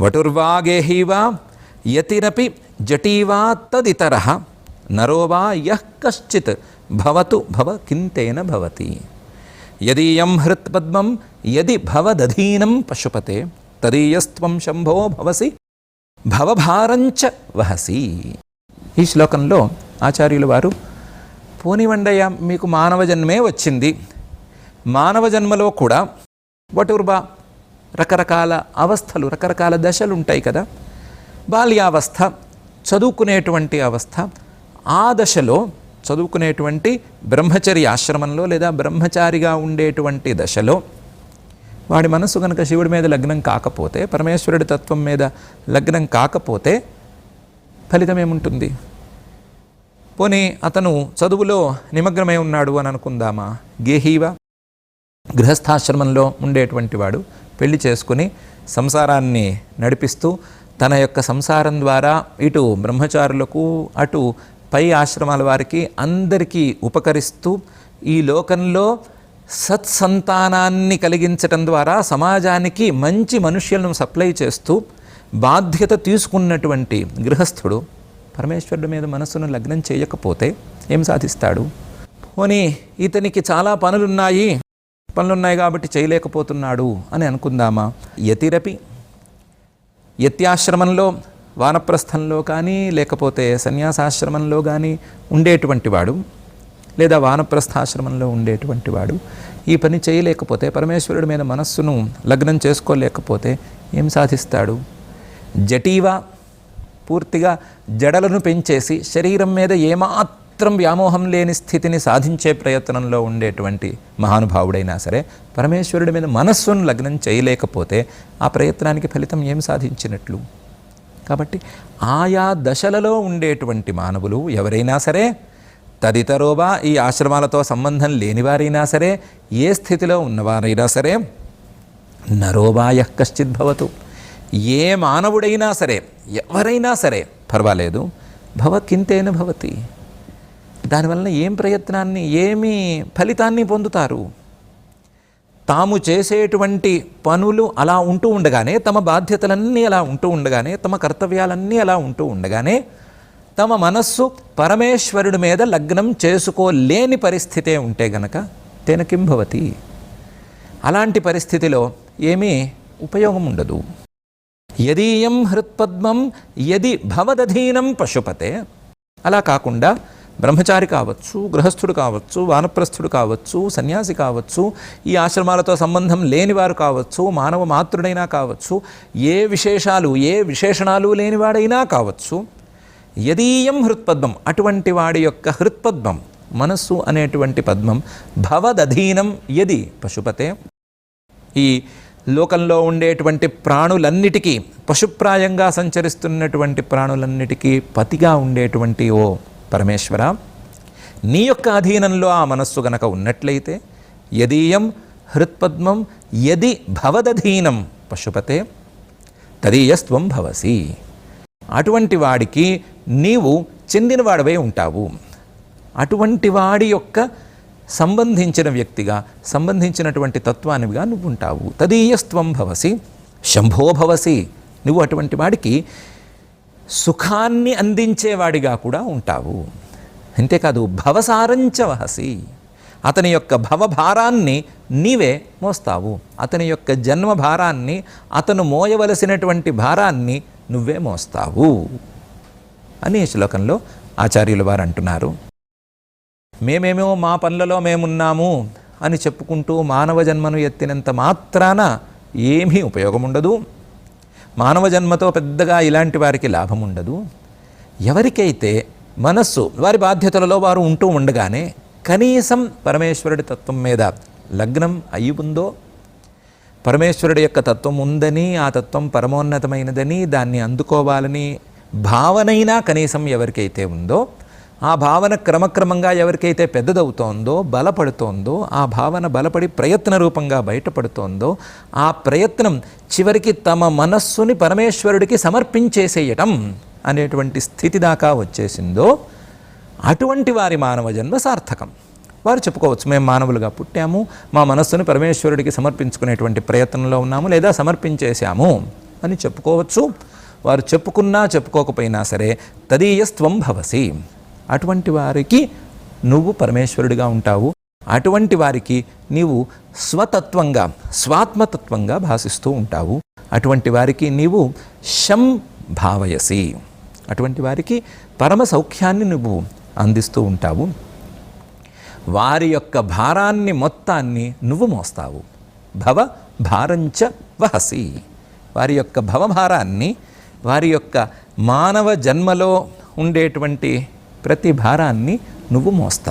వటుర్వాగేహీవా యతిరపి జటీవా తదితర నరో వా యః కశ్చిత్ భవతు భవ కింతేన భవతి. యదీయం హృత్పద్మం యది భవదధీనం పశుపతే తదీయస్త్వం శంభో భవసి భవభారంచ వహసి. ఈ శ్లోకంలో ఆచార్యుల వారు పోనివండయ్య మీకు మానవ జన్మే వచ్చింది. మానవ జన్మలో కూడా వటుర్బా రకరకాల అవస్థలు రకరకాల దశలు ఉంటాయి కదా. బాల్యావస్థ చదువుకునేటువంటి అవస్థ ఆ దశలో చదువుకునేటువంటి బ్రహ్మచర్య ఆశ్రమంలో లేదా బ్రహ్మచారిగా ఉండేటువంటి దశలో వాడి మనసు కనుక శివుడి మీద లగ్నం కాకపోతే పరమేశ్వరుడి తత్వం మీద లగ్నం కాకపోతే ఫలితం ఏముంటుంది? పోనీ అతను చదువులో నిమగ్నమై ఉన్నాడు అని అనుకుందామా? గేహీవ గృహస్థాశ్రమంలో ఉండేటువంటి వాడు పెళ్ళి చేసుకుని సంసారాన్ని నడిపిస్తూ తన యొక్క సంసారం ద్వారా ఇటు బ్రహ్మచారులకు అటు పై ఆశ్రమాల వారికి అందరికీ ఉపకరిస్తూ ఈ లోకంలో సత్సంతానాన్ని కలిగించటం ద్వారా సమాజానికి మంచి మనుష్యులను సప్లై చేస్తూ బాధ్యత తీసుకున్నటువంటి గృహస్థుడు పరమేశ్వరుడి మీద మనస్సును లగ్నం చేయకపోతే ఏం సాధిస్తాడు? పోనీ ఇతనికి చాలా పనులున్నాయి పనులున్నాయి కాబట్టి చేయలేకపోతున్నాడు అని అనుకుందామా? యతిరపి యత్యాశ్రమంలో వానప్రస్థంలో కానీ లేకపోతే సన్యాసాశ్రమంలో కానీ ఉండేటువంటి వాడు లేదా వానప్రస్థాశ్రమంలో ఉండేటువంటి వాడు ఈ పని చేయలేకపోతే పరమేశ్వరుడి మీద మనస్సును లగ్నం చేసుకోలేకపోతే ఏం సాధిస్తాడు? జటీవా పూర్తిగా జడలను పెంచేసి శరీరం మీద ఏమాత్రం వ్యామోహం లేని స్థితిని సాధించే ప్రయత్నంలో ఉండేటువంటి మహానుభావుడైనా సరే పరమేశ్వరుడి మీద మనస్సును లగ్నం చేయలేకపోతే ఆ ప్రయత్నానికి ఫలితం ఏం సాధించినట్లు? కాబట్టి ఆయా దశలలో ఉండేటువంటి మానవులు ఎవరైనా సరే తదితరోబా ఈ ఆశ్రమాలతో సంబంధం లేనివారైనా సరే ఏ స్థితిలో ఉన్నవారైనా సరే నరోవాయ కశ్చిద్భవతు ఏ మానవుడైనా సరే ఎవరైనా సరే పర్వాలేదు భవ కింతేన భవతి. దానివల్ల ఏం ప్రయత్నాన్ని ఏమి ఫలితాన్ని పొందుతారు? తాము చేసేటువంటి పనులు అలా ఉంటూ ఉండగానే తమ బాధ్యతలన్నీ అలా ఉంటూ ఉండగానే తమ కర్తవ్యాలన్నీ అలా ఉంటూ ఉండగానే తమ మనస్సు పరమేశ్వరుడి మీద లగ్నం చేసుకోలేని పరిస్థితే ఉంటే గనక తేనకిం భవతి. అలాంటి పరిస్థితిలో ఏమీ ఉపయోగం ఉండదు. యదీయం హృత్పద్మం యది భవదధీనం పశుపతే. అలా కాకుండా బ్రహ్మచారి కావచ్చు గృహస్థుడు కావచ్చు వానప్రస్థుడు కావచ్చు సన్యాసి కావచ్చు ఈ ఆశ్రమాలతో సంబంధం లేనివారు కావచ్చు మానవ మాతృడైనా కావచ్చు ఏ విశేషాలు ఏ విశేషణాలు లేనివాడైనా కావచ్చు యదీయం హృత్పద్మం అటువంటి వాడి యొక్క హృత్పద్మం మనస్సు అనేటువంటి పద్మం భవదధీనం యది పశుపతే. ఈ లోకంలో ఉండేటువంటి ప్రాణులన్నిటికీ పశుప్రాయంగా సంచరిస్తున్నటువంటి ప్రాణులన్నిటికీ పతిగా ఉండేటువంటి ఓ పరమేశ్వర నీ యొక్క అధీనంలో ఆ మనస్సు గనక ఉన్నట్లయితే యదీయం హృత్పద్మం యది భవదధీనం పశుపతే తదీయస్త్వం భవసి. అటువంటి వాడికి నీవు చెందినవాడవే ఉంటావు. అటువంటి వాడి యొక్క సంబంధించిన వ్యక్తిగా సంబంధించినటువంటి తత్వానివిగా నువ్వు ఉంటావు. తదీయస్త్వం భవసి శంభో భవసి. నువ్వు అటువంటి వాడికి సుఖాన్ని అందించేవాడిగా కూడా ఉంటావు. అంతేకాదు భవసారంచ వహసి అతని యొక్క భవభారాన్ని నీవే మోస్తావు. అతని యొక్క జన్మ భారాన్ని అతను మోయవలసినటువంటి భారాన్ని నువ్వే మోస్తావు. అని ఈ శ్లోకంలో ఆచార్యుల వారు అంటున్నారు. మేమేమో మా పనులలో మేమున్నాము అని చెప్పుకుంటూ మానవ జన్మను ఎత్తినంత మాత్రాన ఏమీ ఉపయోగం ఉండదు మానవ జన్మతో పెద్దగా ఇలాంటి వారికి లాభం ఉండదు. ఎవరికైతే మనస్సు వారి బాధ్యతలలో వారు ఉంటూ ఉండగానే కనీసం పరమేశ్వరుడి తత్వం మీద లగ్నం అయి ఉందో పరమేశ్వరుడి యొక్క తత్వం ఉందని ఆ తత్వం పరమోన్నతమైనదని దాన్ని అందుకోవాలని భావనైనా కనీసం ఎవరికైతే ఉందో ఆ భావన క్రమక్రమంగా ఎవరికైతే పెద్దదవుతోందో బలపడుతోందో ఆ భావన బలపడి ప్రయత్న రూపంగా బయటపడుతోందో ఆ ప్రయత్నం చివరికి తమ మనస్సుని పరమేశ్వరుడికి సమర్పించేసేయటం అనేటువంటి స్థితి దాకా వచ్చేసిందో అటువంటి వారి మానవ జన్మ సార్థకం. వారు చెప్పుకోవచ్చు మేము మానవులుగా పుట్టాము మా మనస్సును పరమేశ్వరుడికి సమర్పించుకునేటువంటి ప్రయత్నంలో ఉన్నాము లేదా సమర్పించేశాము అని చెప్పుకోవచ్చు. వారు చెప్పుకున్నా చెప్పుకోకపోయినా సరే తదీయస్త్వం భవసి అటువంటి వారికి నువ్వు పరమేశ్వరుడిగా ఉంటావు. అటువంటి వారికి నీవు స్వతత్వంగా స్వాత్మతత్వంగా భాషిస్తూ ఉంటావు. అటువంటి వారికి నీవు శం భావయసి. అటువంటి వారికి పరమ సౌఖ్యాన్ని నువ్వు అందిస్తూ ఉంటావు. వారి యొక్క భారాన్ని మొత్తాన్ని నువ్వు మోస్తావు. భవ భారంచ వహసి. వారి యొక్క భవభారాన్ని వారి యొక్క మానవ జన్మలో ఉండేటువంటి ప్రతి భారాన్ని నువ్వు మోస్తావు.